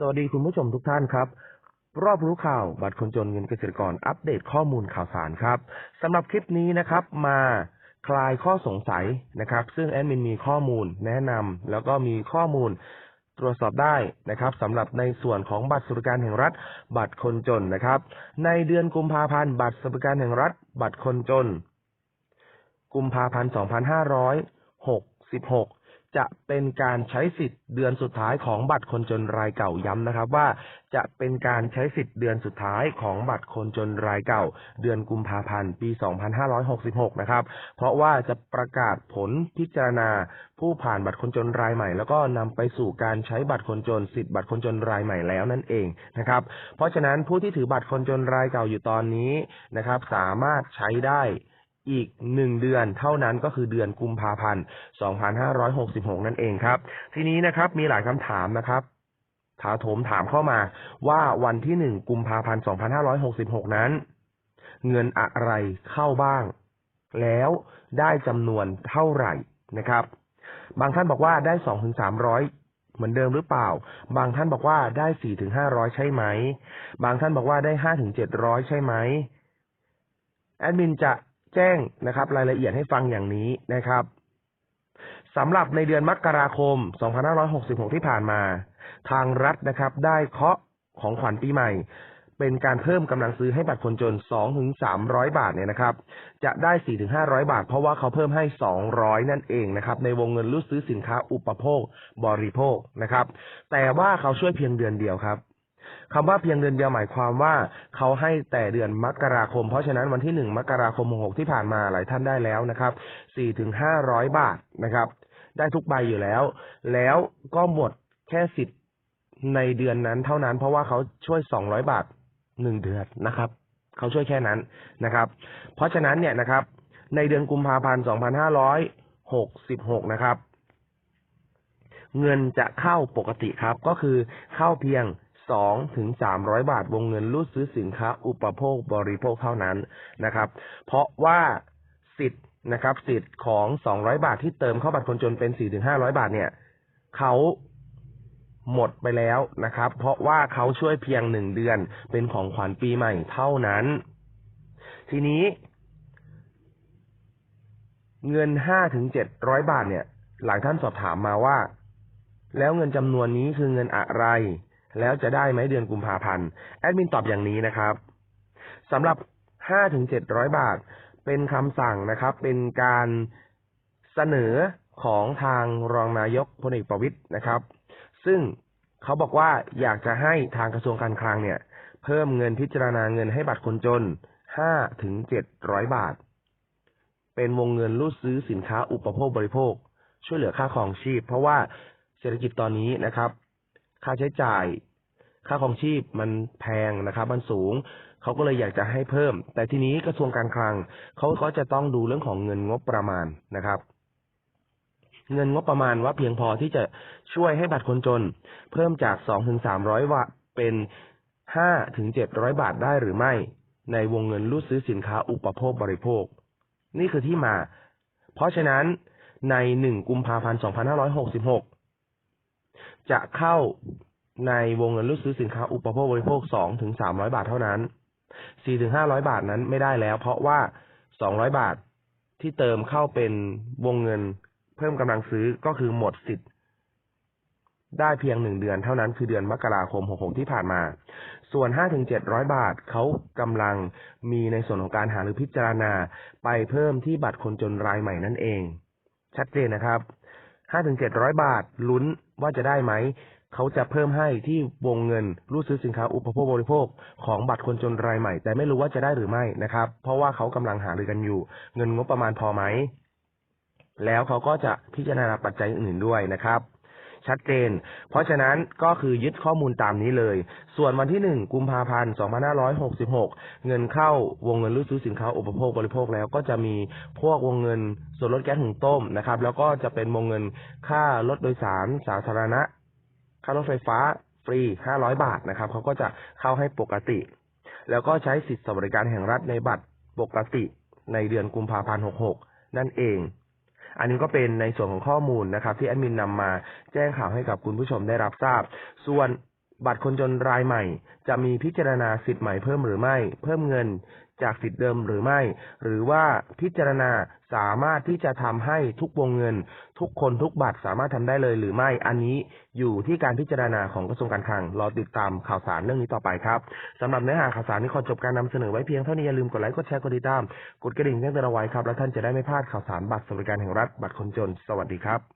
สวัสดีคุณผู้ชมทุกท่านครับ รอบรู้ข่าวบัตรคนจนเงินเกษตรกรอัปเดตข้อมูลข่าวสารครับสำหรับคลิปนี้นะครับมาคลายข้อสงสัยนะครับ ซึ่งแอดมินมีข้อมูลแนะนำแล้วก็มีข้อมูลตรวจสอบได้นะครับสำหรับในส่วนของบัตรสวัสดิการแห่งรัฐ บัตรคนจนนะครับ ในเดือนกุมภาพันธ์บัตรสวัสดิการแห่งรัฐ บัตรคนจน กุมภาพันธ์2566 จะเป็นการใช้สิทธิ์เดือนสุดท้ายของบัตรคนจนรายเก่าย้ำนะครับ ว่าจะเป็นการใช้สิทธิ์เดือนสุดท้ายของบัตรคนจนรายเก่า เดือนกุมภาพันธ์ ปี 2566 นะครับ เพราะว่าจะประกาศผลพิจารณาผู้ผ่านบัตรคนจนรายใหม่ แล้วก็นำไปสู่การใช้บัตรคนจนสิทธิ์บัตรคนจนรายใหม่แล้วนั่นเองนะครับ เพราะฉะนั้นผู้ที่ถือบัตรคนจนรายเก่าอยู่ตอนนี้นะครับ สามารถใช้ได้ อีกหนึ่งเดือนเท่านั้นก็คือเดือนกุมภาพันธ์ 2566 นั่นเองครับ ทีนี้นะครับมีหลายคำถามนะครับถาโถมถามเข้ามาว่าวันที่หนึ่งกุมภาพันธ์ 2566 นั้น เงินอะไรเข้าบ้าง แล้วได้จำนวนเท่าไหร่นะครับ บางท่านบอกว่าได้2ถึง300เหมือนเดิมหรือเปล่า บางท่านบอกว่าได้4ถึง500ใช่ไหม บางท่านบอกว่าได้5ถึง700ใช่ไหมแอดมินจะ แจ้งนะครับ รายละเอียดให้ฟังอย่างนี้นะครับสำหรับในเดือนมกราคม 2566 ที่ผ่านมา ทางรัฐนะครับ ได้เคาะของขวัญปีใหม่ เป็นการเพิ่มกำลังซื้อให้บัตรคนจน 2-300 บาทเนี่ยนะครับ จะได้ 4-500 บาท เพราะว่าเขาเพิ่มให้ 200 นั่นเองนะครับ ในวงเงินรูดซื้อสินค้าอุปโภคบริโภคนะครับ แต่ว่าเขาช่วยเพียงเดือนเดียวครับ คำว่าเพียงเดือนเดียวหมายความว่าเขาให้แต่เดือนมกราคม เพราะฉะนั้นวันที่หนึ่งมกราคมหกที่ผ่านมาหลายท่านได้แล้วนะครับสี่ถึงห้าร้อยบาทนะครับ ได้ทุกใบอยู่แล้ว แล้วก็หมดแค่สิทธิ์ในเดือนนั้นเท่านั้น เพราะว่าเขาช่วยสองร้อยบาทหนึ่งเดือนนะครับเขาช่วยแค่นั้นนะครับ เพราะฉะนั้นเนี่ยนะครับ ในเดือนกุมภาพันธ์สองพันห้าร้อยหกสิบหกนะครับ เงินจะเข้าปกติครับ ก็คือเข้าเพียง สองถึงสามร้อยบาทวงเงินรูดซื้อสินค้า อุปโภคบริโภคเท่านั้นนะครับ เพราะว่าสิทธิ์นะครับ สิทธิ์ของสองร้อยบาทที่เติมเข้าบัตรคนจนเป็นสี่ถึงห้าร้อยบาทเนี่ยเขาหมดไปแล้วนะครับ เพราะว่าเขาช่วยเพียงหนึ่งเดือนเป็นของขวัญปีใหม่เท่านั้น ทีนี้ เงินห้าถึงเจ็ดร้อยบาทเนี่ย หลายท่านสอบถามมาว่า แล้วเงินจำนวนนี้คือเงินอะไร แล้วจะได้ไหมเดือนกุมภาพันธ์แอดมินตอบอย่างนี้นะครับสำหรับห้าถึงเจ็ดร้อยบาท เป็นคำสั่งนะครับ เป็นการเสนอของทางรองนายกพลเอกประวิตยนะครับ ซึ่งเขาบอกว่าอยากจะให้ทางกระทรวงการคลังเนี่ย เพิ่มเงินพิจารณาเงินให้บัตรคนจนห้าถึงเจ็ดร้อยบาท เป็นวงเงินรูดซื้อสินค้าอุปโภคบริโภค ช่วยเหลือค่าครองชีพ เพราะว่าเศรษฐกิจตอนนี้นะครับ ค่าใช้จ่าย ค่าครองชีพมันแพงนะครับ มันสูงเขาก็เลยอยากจะให้เพิ่ม แต่ทีนี้กระทรวงการคลังเขาเขาจะต้องดูเรื่องของเงินงบประมาณนะครับ เงินงบประมาณว่าเพียงพอที่จะช่วยให้บัตรคนจน เพิ่มจากสองถึงสามร้อยบาทเป็นห้าถึงเจ็ดร้อยบาทได้หรือไม่ ในวงเงินรูดซื้อสินค้าอุปโภคบริโภค นี่คือที่มา เพราะฉะนั้นในหนึ่งกุมภาพันธ์สองพันห้าร้อยหกสิบหก จะเข้าในวงเงินรูดซื้อสินค้าอุปโภคบริโภคสองถึงสามร้อยบาทเท่านั้นสี่ถึงห้าร้อยบาทนั้นไม่ได้แล้ว เพราะว่าสองร้อยบาทที่เติมเข้าเป็นวงเงินเพิ่มกำลังซื้อก็คือหมดสิทธิ์ได้เพียงหนึ่งเดือนเท่านั้นคือเดือนมกราคมหกหกที่ผ่านมา ส่วนห้าถึงเจ็ดร้อยบาทเขากำลังมีในส่วนของการหาหรือพิจารณาไปเพิ่มที่บัตรคนจนรายใหม่นั่นเอง ชัดเจนนะครับห้าถึงเจ็ดร้อยบาทลุ้น ว่าจะได้ไหม เขาจะเพิ่มให้ที่วงเงินรูดซื้อสินค้าอุปโภคบริโภค ของบัตรคนจนรายใหม่ แต่ไม่รู้ว่าจะได้หรือไม่นะครับ เพราะว่าเขากำลังหารือกันอยู่ เงินงบประมาณพอไหมแล้วเขาก็จะพิจารณาปัจจัยอื่นด้วยนะครับ ชัดเจน เพราะฉะนั้นก็คือยึดข้อมูลตามนี้เลย ส่วนวันที่หนึ่งกุมภาพันธ์สองพันห้าร้อยหกสิบหกเงินเข้าวงเงินรูดซื้อสินค้าอุปโภคบริโภคแล้วก็จะมีพวกวงเงินส่วนลดแก๊สหุงต้มนะครับ แล้วก็จะเป็นวงเงินค่ารถโดยสารสาธารณะ ค่ารถไฟฟ้าฟรี 500 บาทนะครับเขาก็จะเข้าให้ปกติ แล้วก็ใช้สิทธิสวัสดิการแห่งรัฐในบัตรปกติในเดือนกุมภาพันธ์ 66 นั่นเอง อันนี้ก็เป็นในส่วนของข้อมูลนะครับ ที่แอดมินนำมาแจ้งข่าวให้กับคุณผู้ชมได้รับทราบ ส่วนบัตรคนจนรายใหม่ จะมีพิจารณาสิทธิ์ใหม่เพิ่มหรือไม่ เพิ่มเงิน จากสิทธิ์เดิมหรือไม่ หรือว่าพิจารณาสามารถที่จะทำให้ทุกวงเงิน ทุกคนทุกบัตรสามารถทำได้เลยหรือไม่ อันนี้อยู่ที่การพิจารณาของกระทรวงการคลัง รอติดตามข่าวสารเรื่องนี้ต่อไปครับสำหรับเนื้อหาข่าวสารนี้ขอจบการนำเสนอไว้เพียงเท่านี้อย่าลืมกดไลค์กดแชร์กดติดตาม กดกระดิ่งแจ้งเตือนเอาไว้ครับ แล้วท่านจะได้ไม่พลาดข่าวสารบัตรสวัสดิการแห่งรัฐบัตรคนจน สวัสดีครับ